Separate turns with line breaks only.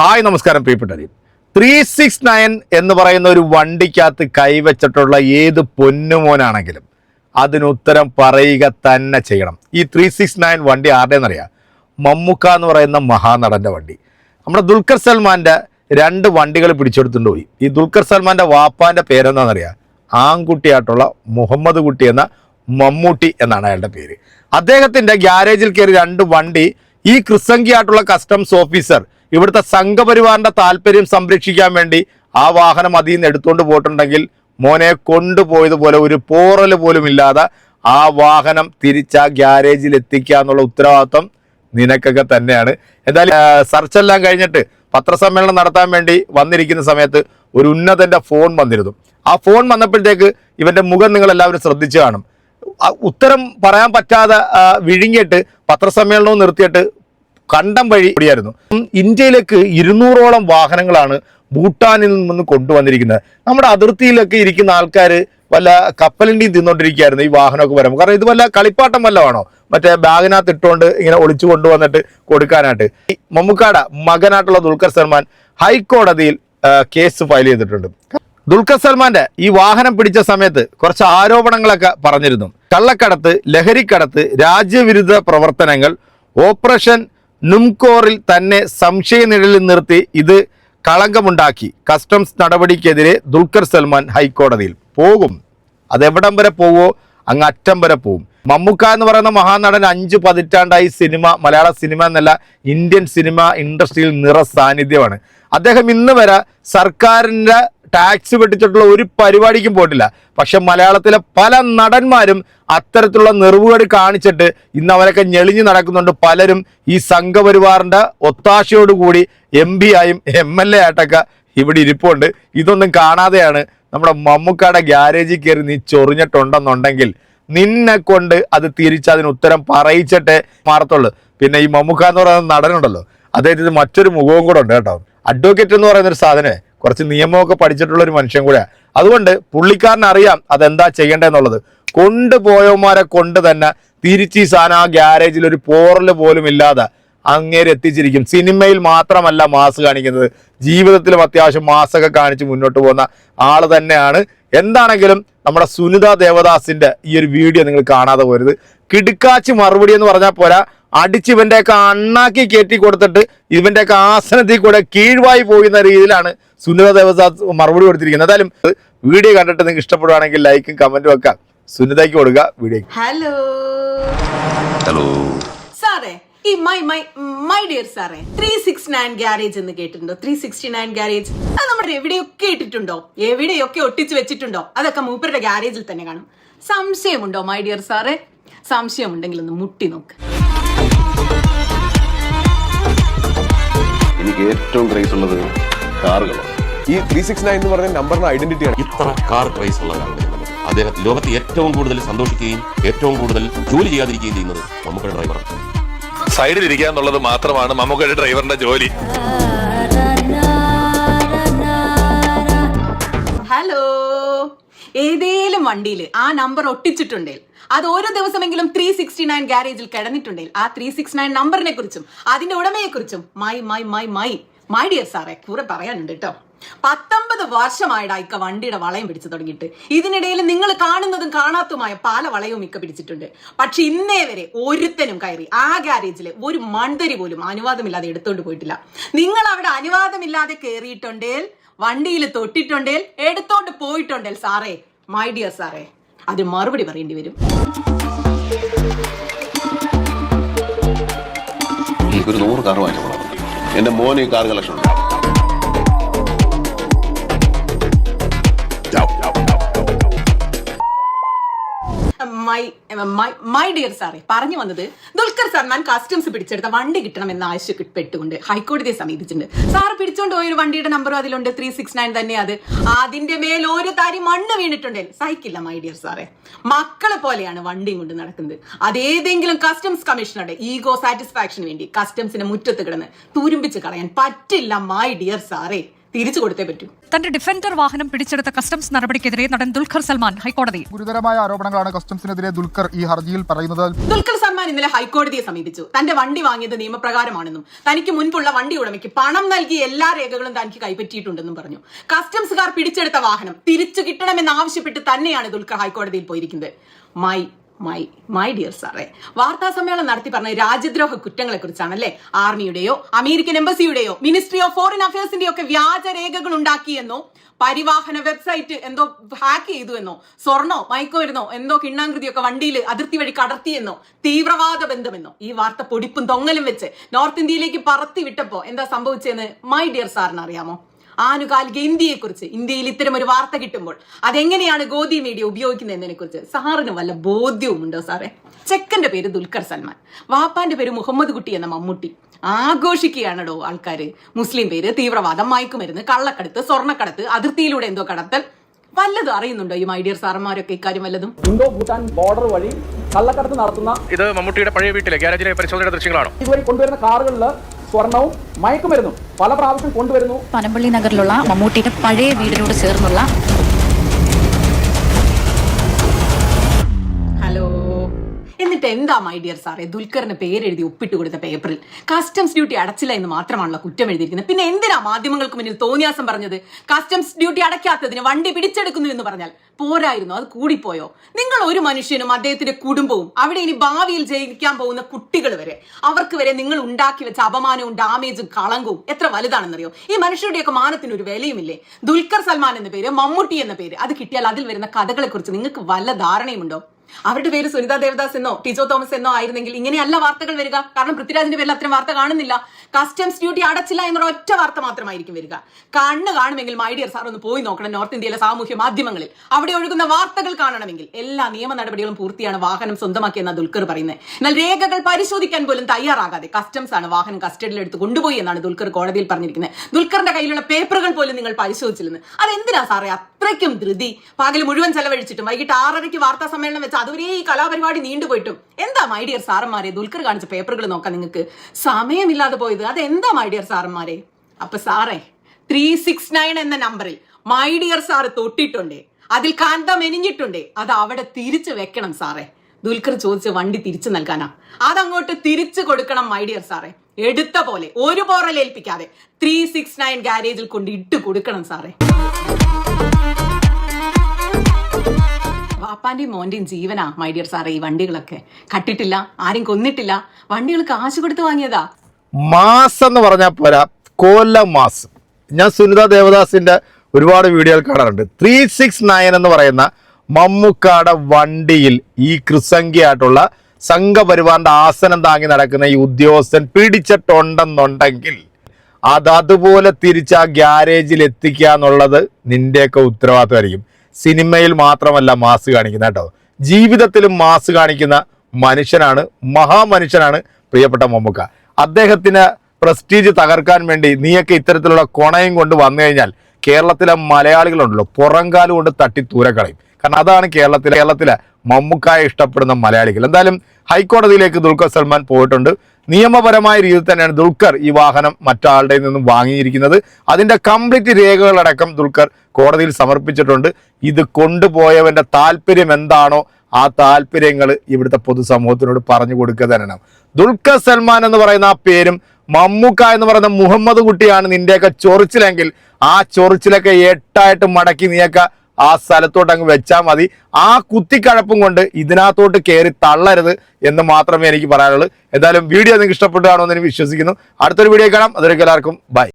Hi നമസ്കാരം പ്രിയപ്പെട്ട three six nine എന്ന് പറയുന്ന ഒരു വണ്ടിക്കകത്ത് കൈവച്ചിട്ടുള്ള ഏത് പൊന്നുമോനാണെങ്കിലും അതിനുത്തരം പറയുക തന്നെ ചെയ്യണം. ഈ ത്രീ സിക്സ് നയൻ വണ്ടി ആരുടെയെന്നറിയാം മമ്മൂക്ക എന്ന് പറയുന്ന മഹാനടന്റെ വണ്ടി. നമ്മുടെ ദുൽഖർ സൽമാന്റെ രണ്ട് വണ്ടികൾ പിടിച്ചെടുത്തുകൊണ്ട് പോയി. ഈ ദുൽഖർ സൽമാന്റെ വാപ്പാന്റെ പേരെന്താണെന്നറിയാം? ആൺകുട്ടിയായിട്ടുള്ള മുഹമ്മദ് കുട്ടി എന്ന മമ്മൂട്ടി എന്നാണ് അയാളുടെ പേര്. അദ്ദേഹത്തിന്റെ ഗ്യാരേജിൽ കയറി രണ്ട് വണ്ടി ഈ ക്രിസംഗിയായിട്ടുള്ള കസ്റ്റംസ് ഓഫീസർ ഇവിടുത്തെ സംഘപരിവാറിന്റെ താല്പര്യം സംരക്ഷിക്കാൻ വേണ്ടി ആ വാഹനം അതിൽ നിന്ന് എടുത്തുകൊണ്ട് പോയിട്ടുണ്ടെങ്കിൽ മോനെ കൊണ്ടുപോയതുപോലെ ഒരു പോറൽ പോലും ഇല്ലാതെ ആ വാഹനം തിരിച്ച ഗ്യാരേജിൽ എത്തിക്കുക എന്നുള്ള ഉത്തരവാദിത്വം നിനക്കൊക്കെ തന്നെയാണ്. എന്തായാലും സർച്ചെല്ലാം കഴിഞ്ഞിട്ട് പത്രസമ്മേളനം നടത്താൻ വേണ്ടി വന്നിരിക്കുന്ന സമയത്ത് ഒരു ഉന്നതന്റെ ഫോൺ വന്നിരുന്നു. ആ ഫോൺ വന്നപ്പോഴത്തേക്ക് ഇവന്റെ മുഖം നിങ്ങൾ എല്ലാവരും ശ്രദ്ധിച്ചു കാണും. ഉത്തരം പറയാൻ പറ്റാതെ വിഴുങ്ങിയിട്ട് പത്രസമ്മേളനവും നിർത്തിയിട്ട് കണ്ടം വഴി കൂടിയായിരുന്നു ഇന്ത്യയിലേക്ക് ഇരുന്നൂറോളം വാഹനങ്ങളാണ് ഭൂട്ടാനിൽ നിന്ന് കൊണ്ടുവന്നിരിക്കുന്നത്. നമ്മുടെ അതിർത്തിയിലൊക്കെ ഇരിക്കുന്ന ആൾക്കാർ വല്ല കപ്പലിന്റെയും തിന്നോണ്ടിരിക്കുകയായിരുന്നു ഈ വാഹനമൊക്കെ വരുമ്പോൾ. കാരണം ഇത് വല്ല കളിപ്പാട്ടം വല്ലതാണോ മറ്റേ ബാഗിനകത്ത് ഇട്ടുകൊണ്ട് ഇങ്ങനെ ഒളിച്ചു കൊണ്ടുവന്നിട്ട് കൊടുക്കാനായിട്ട്. ഈ മമ്മുക്കാട മകനായിട്ടുള്ള ദുൽഖർ സൽമാൻ ഹൈക്കോടതിയിൽ കേസ് ഫയൽ ചെയ്തിട്ടുണ്ട്. ദുൽഖർ സൽമാന്റെ ഈ വാഹനം പിടിച്ച സമയത്ത് കുറച്ച് ആരോപണങ്ങളൊക്കെ പറഞ്ഞിരുന്നു. കള്ളക്കടത്ത് ലഹരിക്കടത്ത് രാജ്യവിരുദ്ധ പ്രവർത്തനങ്ങൾ ഓപ്പറേഷൻ നുംകോറിൽ തന്നെ സംശയനിഴലിൽ നിർത്തി ഇത് കളങ്കമുണ്ടാക്കി. കസ്റ്റംസ് നടപടിക്കെതിരെ ദുൽഖർ സൽമാൻ ഹൈക്കോടതിയിൽ പോകും. അതെവിടം വരെ പോവോ? അങ്ങ് അറ്റം വരെ പോവും. മമ്മൂക്ക എന്ന് പറയുന്ന മഹാനടൻ അഞ്ച് പതിറ്റാണ്ടായി സിനിമ മലയാള സിനിമ എന്നല്ല ഇന്ത്യൻ സിനിമ ഇൻഡസ്ട്രിയിൽ നിറ സാന്നിധ്യമാണ് അദ്ദേഹം ഇന്ന് വരെ സർക്കാരിന്റെ ടാക്സ് വെട്ടിച്ചിട്ടുള്ള ഒരു പരിപാടിക്കും പോയിട്ടില്ല. പക്ഷെ മലയാളത്തിലെ പല നടന്മാരും അത്തരത്തിലുള്ള നിറവുകേട് കാണിച്ചിട്ട് ഇന്ന് അവരൊക്കെ ഞെളിഞ്ഞു നടക്കുന്നുണ്ട്. പലരും ഈ സംഘപരിവാറിന്റെ ഒത്താശയോടുകൂടി എം പി ആയും എം എൽ എ ആയിട്ടൊക്കെ ഇവിടെ ഇരിപ്പുണ്ട്. ഇതൊന്നും കാണാതെയാണ് നമ്മുടെ മമ്മൂക്കാടെ ഗ്യാരേജിൽ കയറി നീ ചൊറിഞ്ഞിട്ടുണ്ടെന്നുണ്ടെങ്കിൽ നിന്നെ കൊണ്ട് അത് തിരിച്ച് അതിന് ഉത്തരം പറയിച്ചിട്ടേ മാറത്തുള്ളൂ. പിന്നെ ഈ മമ്മൂക്ക എന്ന് പറയുന്ന നടനുണ്ടല്ലോ. അദ്ദേഹത്തിന് മറ്റൊരു മുഖവും കൂടെ ഉണ്ട് കേട്ടോ. അഡ്വക്കേറ്റ് എന്ന് പറയുന്ന ഒരു സാധനം കുറച്ച് നിയമമൊക്കെ പഠിച്ചിട്ടുള്ള ഒരു മനുഷ്യൻ കൂടെയാണ് അതുകൊണ്ട് പുള്ളിക്കാരൻ അറിയാം അതെന്താ ചെയ്യേണ്ടതെന്നുള്ളത്. കൊണ്ടുപോയവന്മാരെ കൊണ്ട് തന്നെ തിരിച്ച് ഈ സാധനം ആ ഗ്യാരേജിൽ ഒരു പോറൽ പോലും ഇല്ലാതെ അങ്ങേരെ എത്തിച്ചിരിക്കും. സിനിമയിൽ മാത്രമല്ല മാസ് കാണിക്കുന്നത്. ജീവിതത്തിലും അത്യാവശ്യം മാസൊക്കെ കാണിച്ച് മുന്നോട്ട് പോകുന്ന ആൾ തന്നെയാണ്. എന്താണെങ്കിലും നമ്മുടെ സുനിത ദേവദാസിന്റെ ഈ ഒരു വീഡിയോ നിങ്ങൾ കാണാതെ പോരുത്. കിടുക്കാച്ചി മറുപടി എന്ന് പറഞ്ഞാൽ പോരാ. അടിച്ച് ഇവന്റെയൊക്കെ അണ്ണാക്കി കയറ്റി കൊടുത്തിട്ട് ഇവന്റെയൊക്കെ ആസനത്തിൽ കൂടെ കീഴ്വായി പോകുന്ന രീതിയിലാണ് സുനിത ദേവദാസ് മറുപടി കൊടുത്തിരിക്കുന്നത്. എന്തായാലും വീഡിയോ കണ്ടിട്ട് നിങ്ങൾക്ക് ഇഷ്ടപ്പെടുവാണെങ്കിൽ ലൈക്കും കമന്റും ഒക്കെ സുനിതയ്ക്ക് കൊടുക്കുക വീഡിയോ
ഹലോ
ഹലോ
സാറേ ഈ മൈ മൈ മൈ ഡിയർ സാറേ ത്രീ സിക്സ് നയൻ ഗ്യാരേജ് എന്ന് കേട്ടിട്ടുണ്ടോ? ത്രീ സിക്സ്റ്റി നയൻ ഗ്യാരേജ് അത് നമ്മുടെ എവിടെയൊക്കെ ഇട്ടിട്ടുണ്ടോ? എവിടെയൊക്കെ ഒട്ടിച്ച് വെച്ചിട്ടുണ്ടോ? അതൊക്കെ മൂപ്പരുടെ ഗ്യാരേജിൽ തന്നെ കാണും. സംശയമുണ്ടോ മൈ ഡിയർ സാറേ? സംശയമുണ്ടെങ്കിൽ ഒന്ന് മുട്ടി നോക്ക്.
ഏറ്റവും ക്രൈസ് ഉള്ളത് കാറുകളാണ്.
ഈ ത്രീ സിക്സ് നയൻ എന്ന് പറഞ്ഞ നമ്പറിന് ഐഡന്റിറ്റിയാണ്
ഇത്ര കാർ ക്രൈസ് ഉള്ളതാണ് അദ്ദേഹം ലോകത്ത് ഏറ്റവും കൂടുതൽ സന്തോഷിക്കുകയും ഏറ്റവും കൂടുതൽ ജോലി ചെയ്യാതിരിക്കുകയും ചെയ്യുന്നത് നമുക്കൊരു ഡ്രൈവർ
സൈഡിൽ ഇരിക്കുക എന്നുള്ളത് മാത്രമാണ് മമ്മൂക്കയുടെ ഡ്രൈവറിന്റെ ജോലി.
ഹലോ ഏതേലും വണ്ടിയിൽ ആ നമ്പർ ഒട്ടിച്ചിട്ടുണ്ടെങ്കിൽ അത് ഓരോ ദിവസമെങ്കിലും ത്രീ സിക്സ്റ്റി നയൻ ഗ്യാരേജിൽ കിടന്നിട്ടുണ്ടെങ്കിൽ ആ ത്രീ സിക്സ് നയൻ നമ്പറിനെ കുറിച്ചും അതിന്റെ ഉടമയെ കുറിച്ചും my my my my my dear സാറേ കൂടെ പറയാനുണ്ട് കേട്ടോ പത്തൊമ്പത് വർഷമായിട്ട് ഇക്ക വണ്ടിയുടെ വളയം പിടിച്ചു തുടങ്ങിയിട്ട്. ഇതിനിടയിൽ നിങ്ങൾ കാണുന്നതും കാണാത്തതുമായ പല വളയവും ഇക്ക പിടിച്ചിട്ടുണ്ട്. പക്ഷെ ഇന്നേ വരെ ഒരുത്തനും കയറി ആ ഗ്യാരേജിൽ ഒരു മൺതരി പോലും അനുവാദമില്ലാതെ എടുത്തോണ്ട് പോയിട്ടില്ല. നിങ്ങൾ അവിടെ അനുവാദമില്ലാതെ കയറിയിട്ടുണ്ടേൽ വണ്ടിയിൽ തൊട്ടിട്ടുണ്ടേൽ എടുത്തോണ്ട് പോയിട്ടുണ്ടേൽ സാറേ മൈ ഡിയർ സാറേ അതിന് മറുപടി പറയേണ്ടി വരും.
എനിക്കൊരു നൂറ് കാർ വാങ്ങിച്ചു എന്റെ മോന് കാർ കളക്ഷൻ ഉണ്ട്.
മൈ മൈ ഡിയർ സാറേ പറഞ്ഞു വന്നത് ദുൽഖർ സൽമാൻ കസ്റ്റംസ് പിടിച്ചെടുത്ത വണ്ടി കിട്ടണമെന്ന് ആവശ്യപ്പെട്ടുകൊണ്ട് ഹൈക്കോടതിയെ സമീപിച്ചിട്ടുണ്ട്. സാർ പിടിച്ചോണ്ട് പോയ ഒരു വണ്ടിയുടെ നമ്പറും അതിലുണ്ട്. ത്രീ സിക്സ് നയൻ തന്നെ അത്. അതിന്റെ മേൽ ഒരു തരി മണ്ണ് വീണിട്ടുണ്ട് സഹിക്കില്ല മൈ ഡിയർ സാറേ. മക്കളെ പോലെയാണ് വണ്ടിയും കൊണ്ട് നടക്കുന്നത്. അതേതെങ്കിലും കസ്റ്റംസ് കമ്മീഷണറുടെ ഈഗോ സാറ്റിസ്ഫാക്ഷന് വേണ്ടി കസ്റ്റംസിന്റെ മുറ്റത്ത് കിടന്ന് തുരുമ്പിച്ച് കളയാൻ പറ്റില്ല മൈ ഡിയർ സാറേ. തിരിച്ചു കൊടുത്തേ പറ്റൂ.
തന്റെ ഡിഫൻഡർ വാഹനം പിടിച്ചെടുത്ത കസ്റ്റംസ് നടപടിക്കെതിരെ നടൻ ദുൽഖർ സൽമാൻ ഹൈക്കോടതി.
ഗുരുതരമായ ആരോപണങ്ങളാണ് കസ്റ്റംസിനെതിരെ ദുൽഖർ ഈ ഹർജിയിൽ പറയുന്നത്.
ദുൽഖർ സൽമാൻ ഇന്നലെ ഹൈക്കോടതിയെ സമീപിച്ചു. തന്റെ വണ്ടി വാങ്ങിയത് നിയമപ്രകാരമാണെന്നും തനിക്ക് മുൻപുള്ള വണ്ടി ഉടമയ്ക്ക് പണം നൽകി എല്ലാ രേഖകളും തനിക്ക് കൈപ്പറ്റിയിട്ടുണ്ടെന്നും പറഞ്ഞു. കസ്റ്റംസുകാർ പിടിച്ചെടുത്ത വാഹനം തിരിച്ചു കിട്ടണമെന്ന് ആവശ്യപ്പെട്ട് തന്നെയാണ് ദുൽഖർ ഹൈക്കോടതിയിൽ പോയിരിക്കുന്നത്. മൈ മൈ മൈ ഡിയർ സാറേ. വാർത്താ സമ്മേളനം നടത്തി പറഞ്ഞ രാജ്യദ്രോഹ കുറ്റങ്ങളെ കുറിച്ചാണല്ലേ ആർമിയുടെയോ അമേരിക്കൻ എംബസിയുടെയോ മിനിസ്ട്രി ഓഫ് ഫോറിൻ അഫയേഴ്സിന്റെയോ ഒക്കെ വ്യാജ രേഖകൾ ഉണ്ടാക്കിയെന്നോ പരിവാഹന വെബ്സൈറ്റ് എന്തോ ഹാക്ക് ചെയ്തു എന്നോ സ്വർണോ മയക്കുമരുന്നോ എന്തോ കിണ്ണാങ്കൃതിയൊക്കെ വണ്ടിയിൽ അതിർത്തി വഴി കടർത്തിയെന്നോ തീവ്രവാദ ബന്ധമെന്നോ ഈ വാർത്ത പൊടിപ്പും തൊങ്ങലും വെച്ച് നോർത്ത് ഇന്ത്യയിലേക്ക് പറത്തി വിട്ടപ്പോ എന്താ സംഭവിച്ചതെന്ന് മൈ ഡിയർ സാറിന് അറിയാമോ? ആനുകാലിക ഇന്ത്യയെക്കുറിച്ച് ഇന്ത്യയിൽ ഇത്തരം ഒരു വാർത്ത കിട്ടുമ്പോൾ അതെങ്ങനെയാണ് ഗോദി മീഡിയ ഉപയോഗിക്കുന്നതിനെ കുറിച്ച് സാറിന് വല്ല ബോധ്യവും ഉണ്ടോ സാറേ? ചെക്കന്റെ പേര് ദുൽഖർ സൽമാൻ വാപ്പാന്റെ പേര് മുഹമ്മദ് കുട്ടി എന്ന മമ്മൂട്ടി. ആഘോഷിക്കുകയാണോ ആൾക്കാര്? മുസ്ലിം പേര് തീവ്രവാദം മയക്കുമരുന്ന് കള്ളക്കടത്ത് സ്വർണക്കടത്ത് അതിർത്തിയിലൂടെ എന്തോ കടത്തൽ. വല്ലതും അറിയുന്നുണ്ടോ ഈ മൈഡിയർ സാറന്മാരൊക്കെ ഇക്കാര്യം വല്ലതും?
ഇന്തോ ഭൂട്ടാൻ ബോർഡർ വഴി കള്ളക്കടത്ത് നടത്തുന്ന
ഇത് മമ്മൂട്ടിയുടെ പഴയ വീട്ടിലെ ഗ്യാരേജിലെ പരിശോധന ദൃശ്യങ്ങളാണോ?
ഇതുവഴി കൊണ്ടുവരുന്ന കാറുകളിൽ സ്വർണവും മയക്കുമരുന്നും പല പ്രാവശ്യം കൊണ്ടുവരുന്നു.
പനമ്പള്ളി നഗറിലുള്ള മമ്മൂട്ടിയുടെ പഴയ വീടിനോട് ചേർന്നുള്ള
എന്നിട്ട് എന്താ മൈ ഡിയർ സാറേ ദുൽഖറിന് പേരെഴുതി ഒപ്പിട്ട് കൊടുത്ത പേപ്പറിൽ കസ്റ്റംസ് ഡ്യൂട്ടി അടച്ചില്ല എന്ന് മാത്രമാണല്ലോ കുറ്റം എഴുതിയിരിക്കുന്നത്. പിന്നെ എന്തിനാ മാധ്യമങ്ങൾക്ക് മുന്നിൽ തോന്നിയാസം പറഞ്ഞത്? കസ്റ്റംസ് ഡ്യൂട്ടി അടയ്ക്കാത്തതിന് വണ്ടി പിടിച്ചെടുക്കുന്നു എന്ന് പറഞ്ഞാൽ പോരായിരുന്നു അത് കൂടിപ്പോയോ? നിങ്ങൾ ഒരു മനുഷ്യനും അദ്ദേഹത്തിന്റെ കുടുംബവും അവിടെ ഇനി ഭാവിയിൽ ജയിക്കാൻ പോകുന്ന കുട്ടികൾ വരെ അവർക്ക് വരെ നിങ്ങൾ ഉണ്ടാക്കി വെച്ച അപമാനവും ഡാമേജും കളങ്കവും എത്ര വലുതാണെന്നറിയോ? ഈ മനുഷ്യരുടെയൊക്കെ മാനത്തിന് ഒരു വിലയുമില്ലേ? ദുൽഖർ സൽമാൻ എന്ന പേര് മമ്മൂട്ടി എന്ന പേര് അത് കിട്ടിയാൽ അതിൽ വരുന്ന കഥകളെക്കുറിച്ച് നിങ്ങൾക്ക് വല്ല ധാരണയുമുണ്ടോ? അവരുടെ പേര് സുനിത ദേവദാസ് എന്നോ ടിജോ തോമസ് എന്നോ ആയിരുന്നെങ്കിൽ ഇങ്ങനെയല്ല വാർത്തകൾ വരിക. കാരണം പൃഥ്വിരാജിന്റെ പേരിൽ അത്തരം വാർത്ത കാണുന്നില്ല. കസ്റ്റംസ് ഡ്യൂട്ടി അടച്ചില്ല എന്നൊരു ഒറ്റ വാർത്ത മാത്രമായിരിക്കും വരിക. കണ്ണ് കാണുമെങ്കിൽ മൈ ഡിയർ സാർ ഒന്ന് പോയി നോക്കണം നോർത്ത് ഇന്ത്യയിലെ സാമൂഹ്യ മാധ്യമങ്ങളിൽ. അവിടെ ഒഴുകുന്ന വാർത്തകൾ കാണണമെങ്കിൽ എല്ലാ നിയമ നടപടികളും പൂർത്തിയാണ് വാഹനം സ്വന്തമാക്കിയെന്ന ദുൽഖർ പറയുന്നത്. എന്നാൽ രേഖകൾ പരിശോധിക്കാൻ പോലും തയ്യാറാകാതെ കസ്റ്റംസ് ആണ് വാഹനം കസ്റ്റഡിയിൽ എടുത്ത് കൊണ്ടുപോയി എന്നാണ് ദുൽഖർ കോടതിയിൽ പറഞ്ഞിരിക്കുന്നത്. ദുൽഖറിന്റെ കയ്യിലുള്ള പേപ്പറുകൾ പോലും നിങ്ങൾ പരിശോധിച്ചില്ലെന്ന്. അതെന്തിനാ സാറേ അത്രയ്ക്കും ധൃതി. പകൽ മുഴുവൻ ചെലവഴിച്ചിട്ടും വൈകിട്ട് ആറരയ്ക്ക് വാർത്താ സമ്മേളനം വെച്ച് അതുവരെ ഈ കലാപരിപാടി നീണ്ടുപോയിട്ടും എന്താ മൈ ഡിയർ സാറന്മാരെ? ദുൽഖർ കാണിച്ച പേപ്പറുകൾ നോക്കാൻ നിങ്ങൾക്ക്. സമയമില്ലാതെ പോയത്. അത് എന്താ മൈ ഡിയർ സാറന്മാരെ? അപ്പൊ സാറേ ത്രീ സിക്സ് നയൻ എന്ന നമ്പറിൽ മൈ ഡിയർ സാറ് തൊട്ടിട്ടുണ്ടേ. അതിൽ കാന്ത മെനിഞ്ഞിട്ടുണ്ടേ. അത് അവിടെ തിരിച്ചു വെക്കണം സാറേ. ദുൽഖർ ചോദിച്ച് വണ്ടി തിരിച്ചു നൽകാനാ. അതങ്ങോട്ട് തിരിച്ചു കൊടുക്കണം മൈ ഡിയർ സാറേ. എടുത്ത പോലെ ഒരു പോറലേൽപ്പിക്കാതെ ത്രീ സിക്സ് നയൻ ഗാരേജിൽ കൊണ്ട് ഇട്ട് കൊടുക്കണം സാറേ. വാപ്പാന്റെയും മോന്റെയും ജീവനാ മൈ ഡിയർ സാറേ ഈ വണ്ടികളൊക്കെ. കട്ടിട്ടില്ല ആരും കൊന്നിട്ടില്ല. വണ്ടികൾ കാശ് കൊടുത്ത് വാങ്ങിയതാ.
മാസ് എന്ന് പറഞ്ഞാൽ പോരാ കൊല്ലം മാസ്. ഞാൻ സുനിത ദേവദാസിന്റെ ഒരുപാട് വീഡിയോകൾ കാണാറുണ്ട്. ത്രീ സിക്സ് നയൻ എന്ന് പറയുന്ന മമ്മൂക്കാടെ വണ്ടിയിൽ ഈ കൃസംഖ്യയായിട്ടുള്ള സംഘപരിവാറിന്റെ ആസനം താങ്ങി നടക്കുന്ന ഈ ഉദ്യോഗസ്ഥൻ പിടിച്ചിട്ടുണ്ടെന്നുണ്ടെങ്കിൽ അത് അതുപോലെ തിരിച്ച് ആ ഗ്യാരേജിൽ എത്തിക്കുക എന്നുള്ളത് നിന്റെയൊക്കെ ഉത്തരവാദിത്തമായിരിക്കും സിനിമയിൽ മാത്രമല്ല മാസ് കാണിക്കുന്ന കേട്ടോ. ജീവിതത്തിലും മാസ് കാണിക്കുന്ന മനുഷ്യനാണ് മഹാമനുഷ്യനാണ് പ്രിയപ്പെട്ട മമ്മൂക്ക. അദ്ദേഹത്തിന് പ്രസ്റ്റീജ് തകർക്കാൻ വേണ്ടി നീയൊക്കെ ഇത്തരത്തിലുള്ള കൊണയും കൊണ്ട് വന്നു കഴിഞ്ഞാൽ കേരളത്തിലെ മലയാളികളുണ്ടല്ലോ പുറംകാലം കൊണ്ട് തട്ടി തൂരക്കളയും കാരണം അതാണ് കേരളത്തിലെ കേരളത്തിലെ മമ്മൂക്കായെ ഇഷ്ടപ്പെടുന്ന മലയാളികൾ. എന്തായാലും ഹൈക്കോടതിയിലേക്ക് ദുൽഖർ സൽമാൻ പോയിട്ടുണ്ട്. നിയമപരമായ രീതിയിൽ തന്നെയാണ് ദുൽഖർ ഈ വാഹനം മറ്റാളുടെ നിന്നും വാങ്ങിയിരിക്കുന്നത്. അതിന്റെ കംപ്ലീറ്റ് രേഖകളടക്കം ദുൽഖർ കോടതിയിൽ സമർപ്പിച്ചിട്ടുണ്ട്. ഇത് കൊണ്ടുപോയവന്റെ താല്പര്യം എന്താണോ ആ താല്പര്യങ്ങൾ ഇവിടുത്തെ പൊതുസമൂഹത്തിനോട് പറഞ്ഞു കൊടുക്കുക തന്നെയാണ്. ദുൽഖർ സൽമാൻ എന്ന് പറയുന്ന ആ പേരും മമ്മൂക്ക എന്ന് പറയുന്ന മുഹമ്മദ് കുട്ടിയാണ് നിന്റെയൊക്കെ ചൊറിച്ചിലെങ്കിൽ ആ ചൊറിച്ചിലൊക്കെ എട്ടായിട്ട് മടക്കി നീയൊക്കെ ആ സ്ഥലത്തോട്ട് അങ്ങ് വെച്ചാൽ മതി. ആ കുത്തിക്കഴപ്പും കൊണ്ട് ഇതിനകത്തോട്ട് കയറി തള്ളരുത് എന്ന് മാത്രമേ എനിക്ക് പറയാനുള്ളൂ. എന്തായാലും വീഡിയോ നിങ്ങൾക്ക് ഇഷ്ടപ്പെട്ടു എന്ന് വിശ്വസിക്കുന്നു. അടുത്തൊരു വീഡിയോ കാണാം. അതൊരു എല്ലാവർക്കും ബൈ.